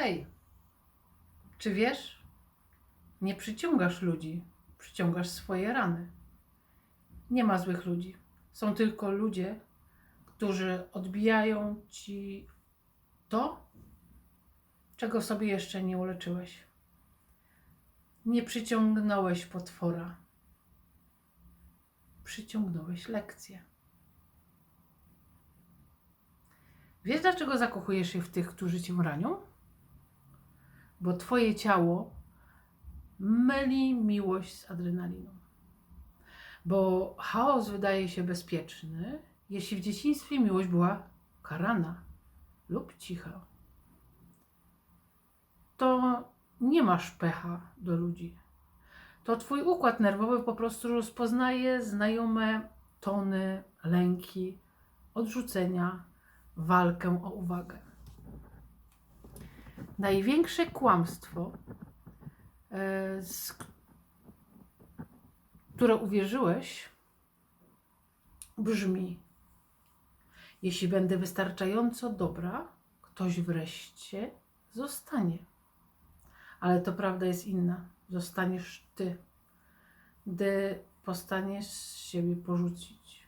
Hej, czy wiesz? Nie przyciągasz ludzi, przyciągasz swoje rany. Nie ma złych ludzi. Są tylko ludzie, którzy odbijają ci to, czego sobie jeszcze nie uleczyłeś. Nie przyciągnąłeś potwora. Przyciągnąłeś lekcję. Wiesz, dlaczego zakochujesz się w tych, którzy cię ranią? Bo twoje ciało myli miłość z adrenaliną. Bo chaos wydaje się bezpieczny, jeśli w dzieciństwie miłość była karana lub cicha. To nie masz pecha do ludzi. To twój układ nerwowy po prostu rozpoznaje znajome tony, lęki, odrzucenia, walkę o uwagę. Największe kłamstwo, e, z które uwierzyłeś, brzmi: Jeśli będę wystarczająco dobra, ktoś wreszcie zostanie. Ale to prawda jest inna. Zostaniesz ty, gdy postaniesz siebie porzucić.